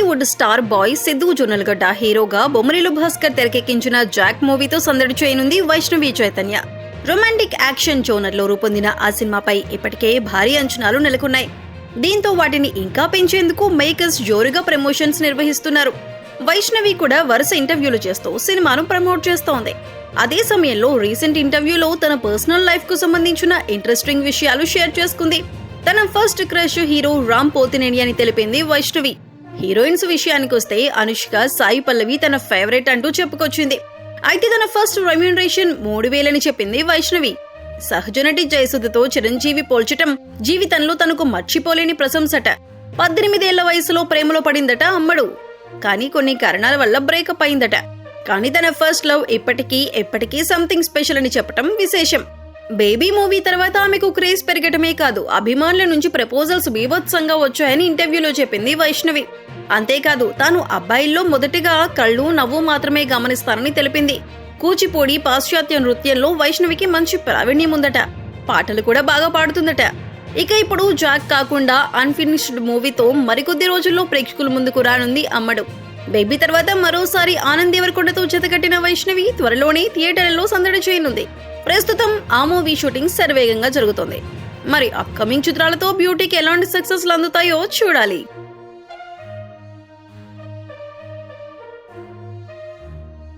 Tollywood star boy Siddhu Jonnalagadda హీరోగా బొమ్మరిలు భాస్కర్ తెరకెక్కించిన Jack మూవీతో సందడి చేయనుంది వైష్ణవి చైతన్య. రొమాంటిక్ యాక్షన్ జోనర్లో రూపొందిన ఆ సినిమాపై ఇప్పటికే భారీ అంచనాలు నెలకొన్నాయి. దీంతో వాటిని ఇంకా పెంచేందుకు మేకర్స్ జోరుగా ప్రమోషన్స్ నిర్వహిస్తున్నారు. వైష్ణవి కూడా వరుస ఇంటర్వ్యూలు చేస్తూ సినిమాను ప్రమోట్ చేస్తోంది. అదే సమయంలో రీసెంట్ ఇంటర్వ్యూలో తన పర్సనల్ లైఫ్కు సంబంధించిన ఇంట్రెస్టింగ్ విషయాలు షేర్ చేసుకుంది. తన first crush hero Ram Pothineni అని తెలిపింది వైష్ణవి. హీరోయిన్స్ విషయానికి వస్తే అనుష్క సాయి పల్లవి తన ఫేవరెట్ అంటూ చెప్పుకొచ్చింది. అయితే తన ఫస్ట్ రెమ్యూనరేషన్ మూడు వేలని చెప్పింది వైష్ణవి. సహజ నటి జయసుధతో చిరంజీవి పోల్చటం జీవితంలో తనకు మర్చిపోలేని ప్రశంసట. పద్దెనిమిదేళ్ళ వయసులో ప్రేమలో పడిందట అమ్మడు. కానీ కొన్ని కారణాల వల్ల బ్రేకప్ అయిందట. కానీ తన ఫస్ట్ లవ్ ఇప్పటికీ ఎప్పటికీ సంథింగ్ స్పెషల్ అని చెప్పటం విశేషం. బేబీ మూవీ తర్వాత ఆమెకు క్రేజ్ పెరగటమే కాదు అభిమానుల నుంచి ప్రపోజల్స్ బీభత్సంగా వచ్చాయని ఇంటర్వ్యూలో చెప్పింది వైష్ణవి. అంతేకాదు తాను అబ్బాయిల్లో మొదటిగా కళ్ళు నవ్వు మాత్రమే గమనిస్తానని తెలిపింది. కూచిపూడి పాశ్చాత్య నృత్యంలో వైష్ణవికి మంచి ప్రావీణ్యం ఉందట. పాటలు కూడా బాగా పాడుతుందట. ఇక ఇప్పుడు జాక్ కాకుండా అన్ఫినిష్డ్ మూవీతో మరికొద్ది రోజుల్లో ప్రేక్షకుల ముందుకు రానుంది అమ్మడు. బేబీ తర్వాత మరోసారి ఆనంద్ దేవరకొండతో జతకట్టిన వైష్ణవి త్వరలోనే థియేటర్లలో సందడి చేయనుంది. ప్రస్తుతం ఆ మూవీ షూటింగ్ శరవేగంగా జరుగుతోంది. మరి అప్కమింగ్ చిత్రాలతో బ్యూటీకి ఎలాంటి సక్సెస్లు అందుతాయో చూడాలి.